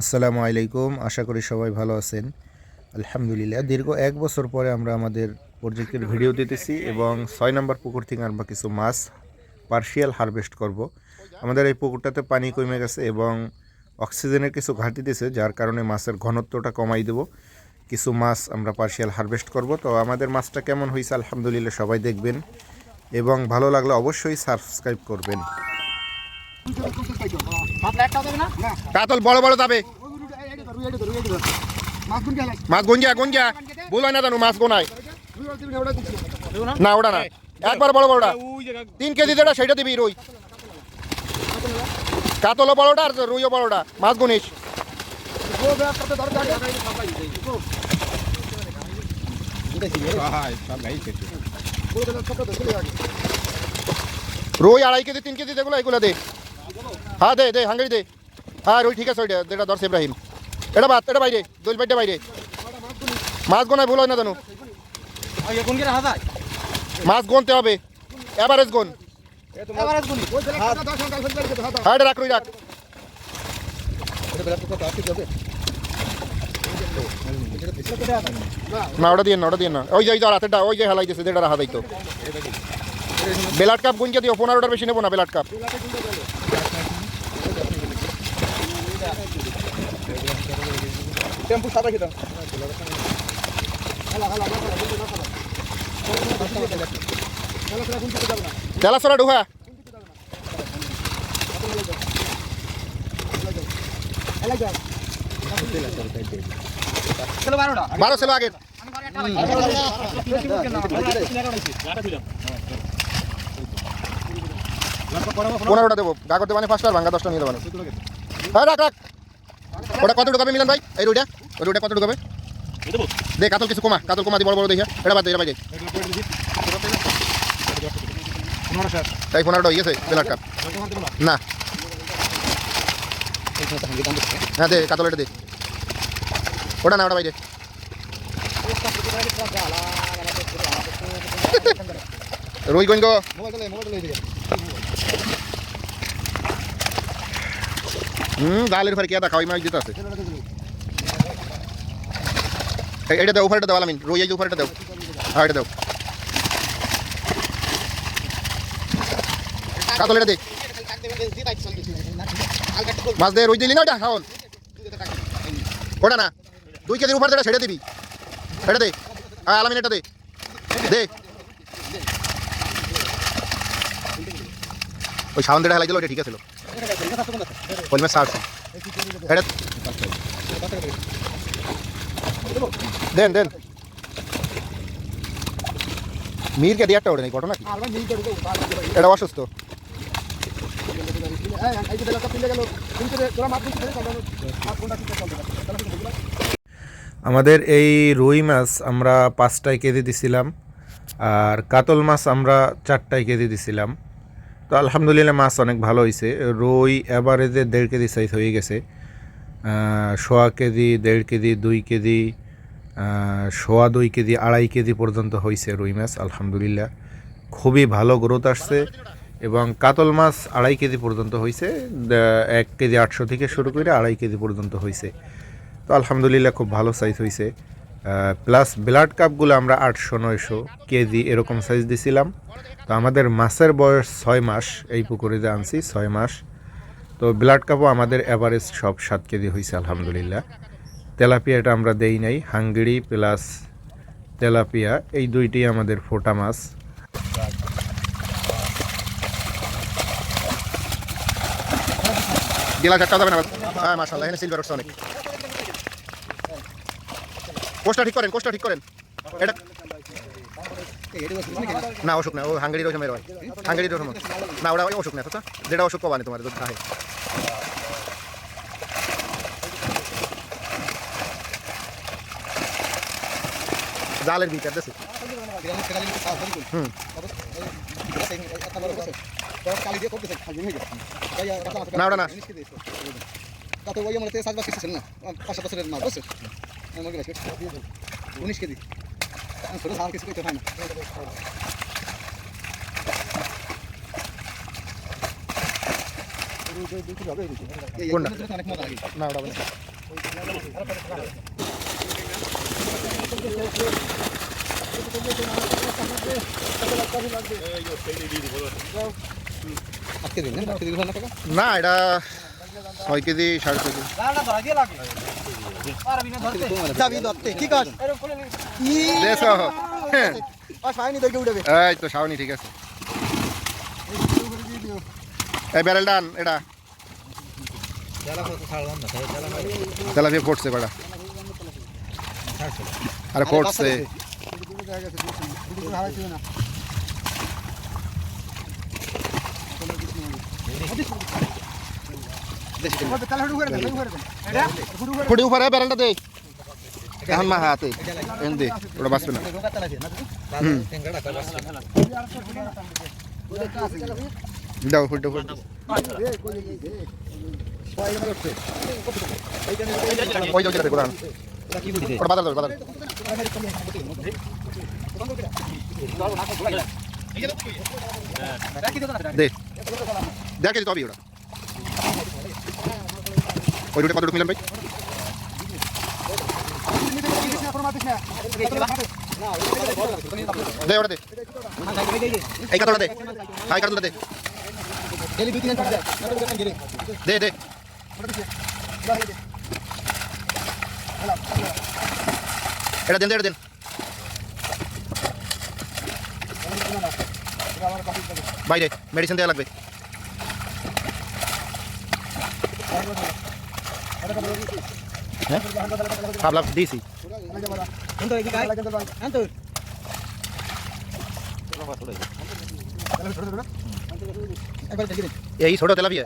আসসালামু আলাইকুম। আশা করি সবাই ভালো আছেন। আলহামদুলিল্লাহ, দীর্ঘ এক বছর পরে আমরা আমাদের প্রজেক্টের ভিডিও দিতেছি এবং ছয় নম্বর পুকুর থেকে আমরা কিছু মাছ পার্শিয়াল হারভেস্ট করব। আমাদের এই পুকুরটাতে পানি কমে গেছে এবং অক্সিজেনের কিছু ঘাটতি দিয়েছে যার কারণে মাছের ঘনত্বটা কমাই দেব। কিছু মাছ আমরা পার্শিয়াল হারভেস্ট করব। তো আমাদের মাছটা কেমন হয়েছে আলহামদুলিল্লাহ সবাই দেখবেন এবং ভালো লাগলে অবশ্যই সাবস্ক্রাইব করবেন। কাতল বড় বড় যাবে। মাছ গঞ্জা গঞ্জা। ভুল হয় না জানো, মাছ গোনায়। না, ওটা না। একবার বড় বড়টা। তিন কেজি যেটা, সেটা দিবি রুই। কাতলও বড়টা আর রুইও বড়টা। মাছ গুনিস। রুই আড়াই কেজি, তিন কেজি যেগুলো, এগুলো দে। হ্যাঁ দে দে, হাঙ্গারি দে। হ্যাঁ রুই, ঠিক আছে ওইটা যেটা ধরছে ইব্রাহিম। এটা বাদ, এটা বাইরে দোল বাইটা বাইরে। মাছ গোনায় ভুল হয় না জানো। মাছ গুনতে হবে। এভারেজ গুন। হ্যাঁ এটা রাখ, রুই, রাখ। না, ওটা দিয়ে না, ওটা দিয়ে না। ওই যে ওই যে, রাতেরটা, ওই যে হেলাই দিয়েছে যেটা রাহা দাইতো বেলাট কাপ গুনকে দিও, পনেরোটার বেশি নেব না বেলাট কাপ। টেম্পু সাদা খেতাম। তেলা সরা ঢুকা বারো ছিল আগের। পনেরোটা দেবো। গা করতে মানে পাঁচটা আর ভাঙ্গা দশটা নিয়ে দেবো। হ্যাঁ রাখ রাখ ওটা কত ঢুকাবে মিলন ভাই এই রুইটা ওই রুইটা কত ঢুকাবে দে কাতল কিছু কমা কাতল কমা দি বড় বড় দেখে এটা বাদ দে এটা বাদ দে তাই পনেরোটা হয়ে গেছে বেলার কাপ না হ্যাঁ দে কাতল এটা দে ওটা না ওটা বাইরে রুই গঞ্জ হুম, ডালের ফের কেদা খাওয়াই মাছ দিতে আছে। এইটা দাও, উপরেটা দাও, আলামিন, রুই, এই উপরেটা দাও। হ্যাঁ এটা দাও। কাতল এটা দে। মাছ দে, রুই দিলি না ওটা? খাওন ওটা না। দুই কেজির উপর সেটা দিবি। এটা দে। হ্যাঁ আলামিন, এটা দে। দে। ওই সাউন্ড যেটা হেলাই দিল ওটা ঠিক আছে এটা দেন দেন। মিরকে দিয়ারটা ওটা নেই, ঘটনা কি? এটা অসুস্থ। আমাদের এই রুই মাছ আমরা পাঁচটায় কেজি দিছিলাম, আর কাতল মাছ আমরা চারটায় কেজি দিছিলাম। তো আলহামদুলিল্লাহ মাছ অনেক ভালো হয়েছে রুই, এভারেজে দেড় কেজি সাইজ হয়ে গেছে। সোয়া কেজি, দেড় কেজি, দুই কেজি সোয়া দুই কেজি, আড়াই কেজি পর্যন্ত হয়েছে রুই মাছ, আলহামদুলিল্লাহ। খুবই ভালো গ্রোথ আসছে এবং কাতল মাছ আড়াই কেজি পর্যন্ত হয়েছে এক কেজি আটশো থেকে শুরু করে আড়াই কেজি পর্যন্ত হয়েছে তো আলহামদুলিল্লাহ খুব ভালো সাইজ হয়েছে প্লাস ব্লাড কাপগুলো আমরা আটশো নয়শো কেজি এরকম সাইজ দিছিলাম। তো আমাদের মাছের বয়স ছয় মাস, এই পুকুরে যে আনছি ছয় মাস। তো ব্লাড কাপও আমাদের অ্যাভারেজ সব সাত কেজি হয়েছে আলহামদুলিল্লাহ। তেলাপিয়াটা আমরা দেই নাই, হাঙ্গেরি প্লাস তেলাপিয়া, এই দুইটি আমাদের ফোটা মাছ। গেলা চারটা যাবে না হ্যাঁ মাসাল্লাহ এখানে সিলভার অনেক। কোষটা ঠিক করেন, কোষটা ঠিক করেন। এটা না, অসুখ না, ও হাঙ্গেরির ওই সময় হয় হাঙ্গেরির ওই সময় না ওই অসুখ না তো যেটা অসুখ কবানি তোমার দুধ খায় জালের ভিতর দেশে হুম। না, ওটা না। তাতে ওই আমার সাত বছর ছিল না, পাঁচ বছরের মাল বুঝছ? আমাকে বেশি উনিশ কেজি। ছোটো সাল কিছু করতে হয় না। অনেক মজা লাগে। ওটা না এটা ছয় কেজি সাড়ে ছয় কেজি। যাবি ধরতে কি কাজ হ্যাঁ। এই তো সাউনি ঠিক আছে। এই ব্যারেল ডান এটা। তেলাপিয়া পড়ছে কটা আরে পড়ছে। ফুটি উপরে ব্যারেলটা দে। এখন মা হাতে। এন দে, ওটা বাঁচবে না। হুম। দাও ফুটে ফুটে ওই যাও দিতে হবে ওটা। ওই দুটো কত মিলাম ভাই দে ওটা দে এই কাতটা দে হাই কাতটা দে ডেলি দুই তিন টাকা দে দে এটা দেন দে, এটা দেন বাইরে মেডিসিন দেওয়া লাগবে হ্যাঁ ভাবলাম দিয়েছি এই ছোট তেলাপিয়া।